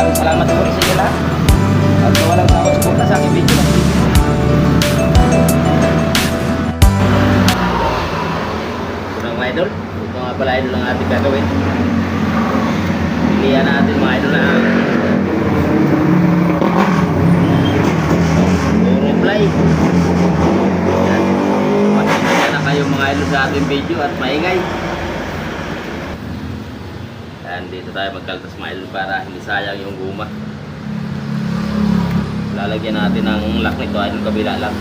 maraming salamat po sa inyo lahat. At walang sawang suporta sa aking video. Ito mga idol. Ito nga pala idol ang ating gagawin. Pilihan natin mga idol na. Yan. Makikita na kayo mga idol sa ating video at maingay. Yan, dito tayo magkaltas mga idol para hindi sayang yung guma. Lalagyan natin ng lock nito ay yung kabila lang.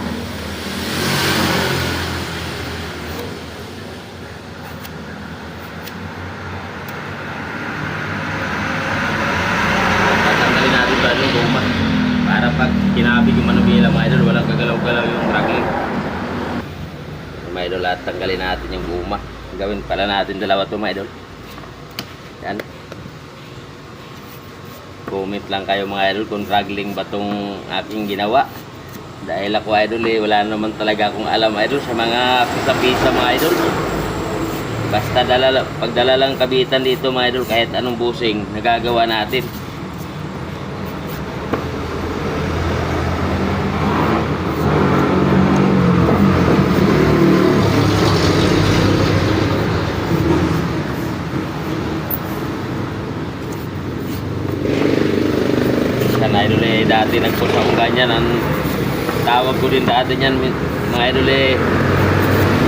Tatanggalin natin ba yung guma para pag kinabig yung manubila mga idol walang kagalaw-galaw yung ragling. Mga idol at tanggalin natin yung guma. Gawin pala natin dalawa to mga idol. Comment lang kayo mga idol kung ragling ba tong aking ginawa. Dahil ako idol eh, wala naman talaga akong alam idol sa mga pisa-pisa mga idol. Basta dala, pagdala lang kabitan dito mga idol kahit anong busing nagagawa natin. Yan idol dati nagpunta akong ganyan. Ang tawag ko din dati niyan, mga idol eh,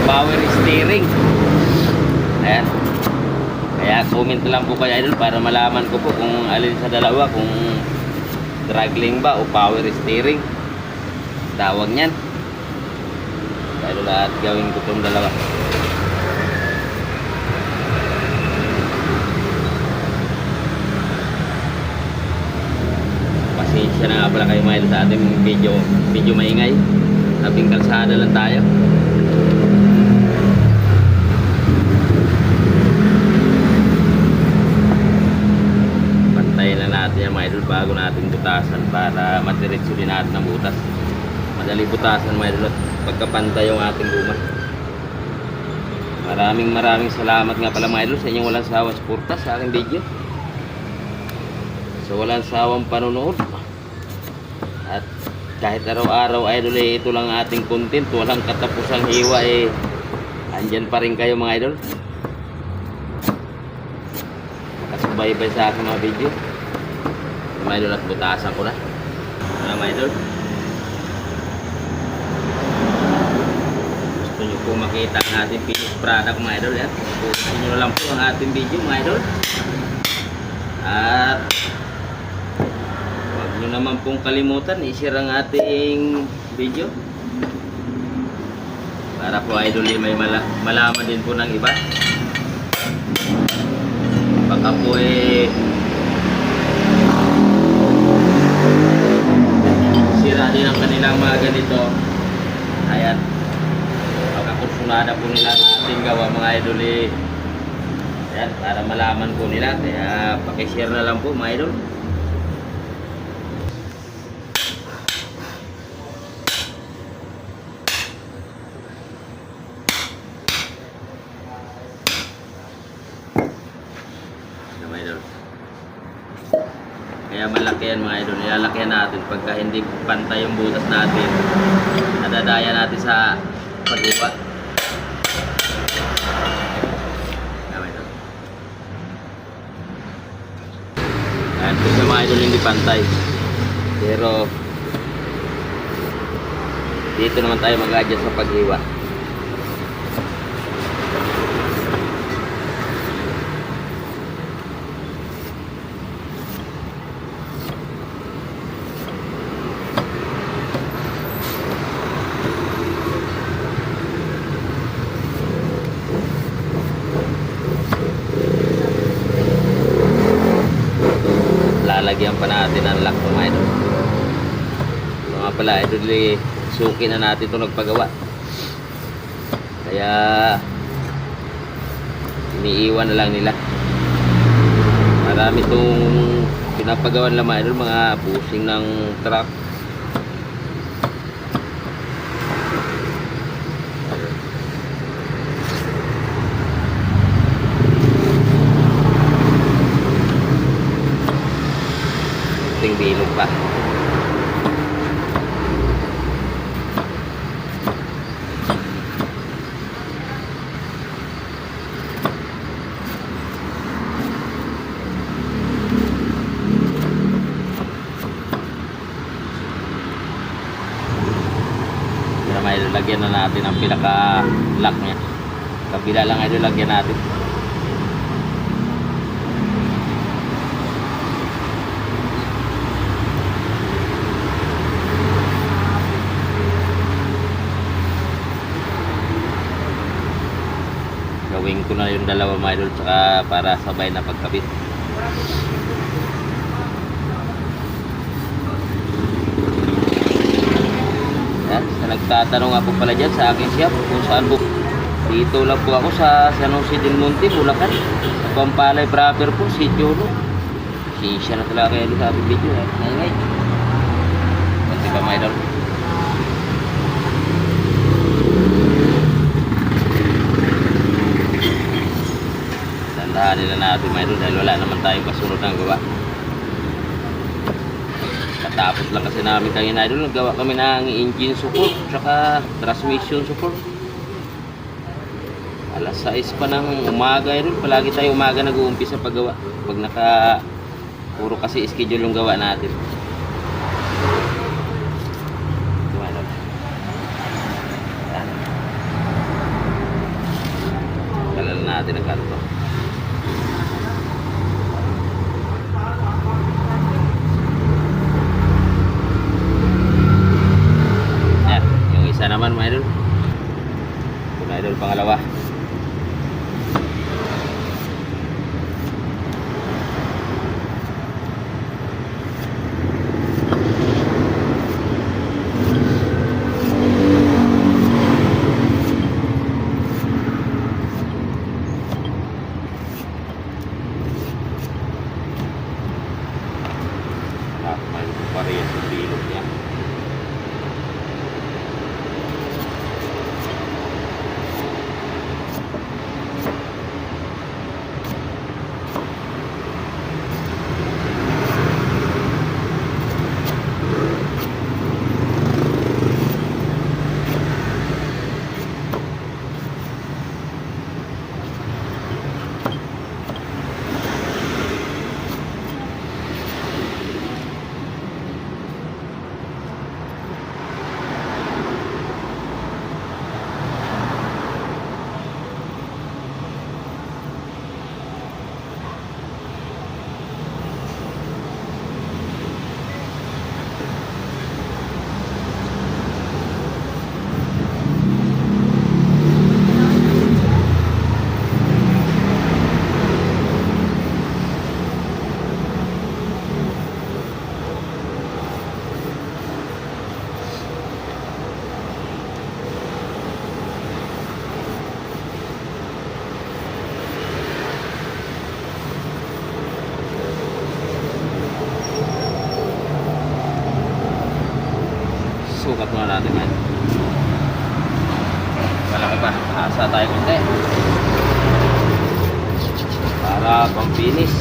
power steering. Ayan. Kaya comment lang po kayo idol para malaman ko po kung alin sa dalawa, kung draggling ba o power steering. Tawag niyan. Idol at gawin ko itong dalawa. Pasensya na nga pala kayo idol sa ating video, video maingay. Sabing kalsada lang tayo. Pantayin lang natin yung mga idol bago natin butasan para madiretso din natin ang butas. Madali butasan mga idol at pagkapantay yung ating guma. Maraming maraming salamat nga pala mga idol sa inyong walang sawang suporta sa aking video. So walang sawang panonood. At kahit araw-araw idol eh, ito lang ating content. Walang katapusang hiwa eh. Andyan pa rin kayo mga idol. Nakasubaybay sa aking mga video. Mga idol at butasan ko na. Ano mga idol? Gusto nyo po makita ang ating finished product mga idol. Yan. Pusin nyo lang po ang ating video mga idol. At Naman pong kalimutan, i-share ang ating video. Para po idol eh, may mala malaman din po ng iba. Baka po eh sira din ang kanilang mga ganito. Ayan. Baka kursunada po nila ang ating gawa mga idol eh. Ayan, para malaman po nila. Kaya pakishare na lang po mga idol. na mga idol. Kaya malaki yan mga idol. Ilalakyan natin pagka hindi pantay yung butas natin. Nadadaya natin sa idol. Ayan po sa mga idol hindi pantay. Pero dito naman tayo mag-adjust sa paghiwa. Lalagyan pa natin ang lock mga idol. Mga pala idol eh, suki na natin ito nagpagawa. Kaya iniiwan na lang nila. Marami itong pinapagawan lang mga idol mga busing ng truck bilog pa. Lagyan na natin ang pinaka-lock niya. Kabila lang ay lagyan natin. Gawin ko na yung dalawa mga idol tsaka para sabay na pagkabit. Yan, sa nagtatanong ako pala dyan sa akin siya kung saan po. Dito lang po ako sa San Jose del Monte, Bulacan. Sa Pampalay proper po, si Jolo. Si siya na talaga kaya sa ating video. Eh. Ngay ngay. Kasi pa mga idol. Tandaan nila natin idol dahil wala naman tayong kasunod ng gawa. Katapos lang kasi namin kanina idol, naggawa kami ng engine support, tsaka transmission support. Alas 6 pa ng umaga idol, palagi tayo umaga nag-uumpisa paggawa. Pag naka, puro kasi schedule yung gawa natin. Tayo konti. Para pampinis.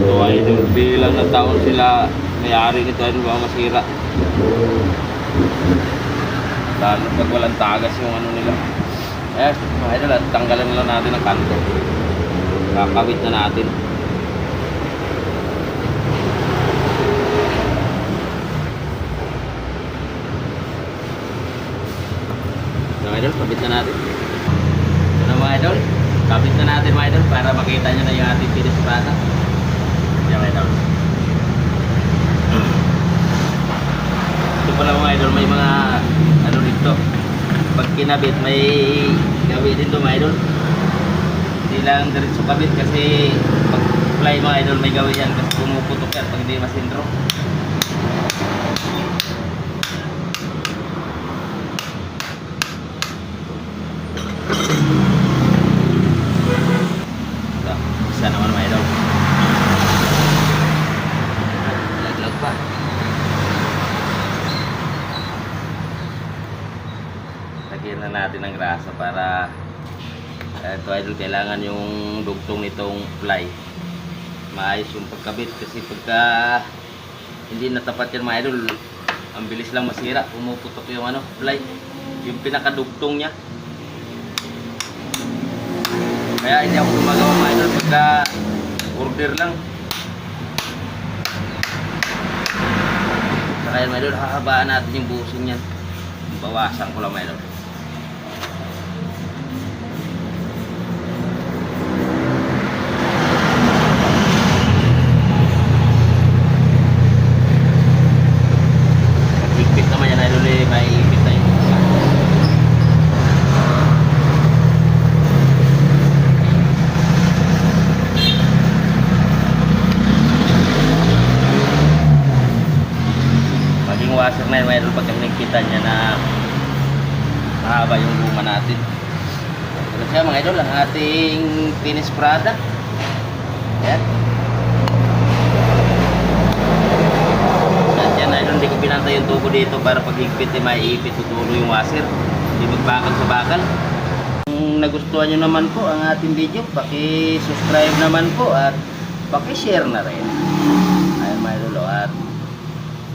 Ito ay idol. Bilang na taon sila may-ari nito ay baka masira. Lalo pag walang tagas yung ano nila. Eh, mga idol, at tanggalan na lang natin ang kanto. Kakawit na natin. Mga idol, kabit na natin. Ito na mga idol. Kabit na natin mga idol para makita nyo na yung ating finished product. Yan mga idol. idol may mga ano dito pag kinabit may gawi din to mga idol. Hindi lang diretso kabit kasi pag fly mga idol may gawi yan kasi pumuputok yan pag hindi masintro kailangan yung dugtong nitong fly. Maayos yung pagkabit kasi pagka hindi natapat yan mga idol ang bilis lang masira. Pumuputok yung ano fly. Yung pinakadugtong niya. Kaya hindi ako gumagawa mga idol pagka order lang. Saka yan mga idol hahabaan natin yung busing niyan. Bawasan ko lang mga idol Higpit naman yan idol eh, may higpit na yung isa. Maging washer na yun, idol, pagka hinigpitan niya na mahaba yung guma natin. Ito siya mga idol, ang ating finished product. Yan. At yan idol, hindi ko pinantay yung tubo dito para pag higpit eh, maiipit tutulo yung washer. Hindi magbakal sa bakal. Kung nagustuhan nyo naman po ang ating video, paki-subscribe naman po at paki-share na rin. Ayun mga idol, oh, at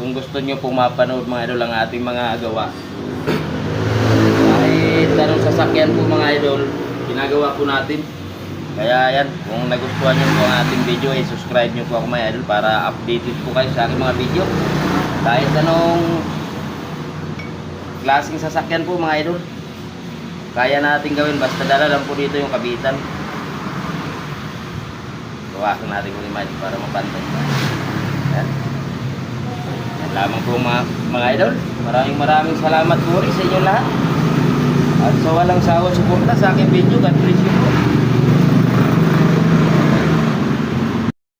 kung gusto nyo pong mapanood mga idol ang ating mga gawa. Kahit anong sasakyan po mga idol, ginagawa po natin. Kaya yan, kung nagustuhan nyo po ang ating video, eh, subscribe nyo po ako mga idol para updated po kayo sa aking mga video. Kahit anong klaseng sasakyan po mga idol, kaya natin gawin basta dala lang po dito yung kabitan. Gawasan natin kung idol para mapantay. Yan. Yan lamang po mga, mga idol. Maraming maraming salamat po rin sa inyo lahat. At sa walang sawang suporta sa aking video, God bless you po.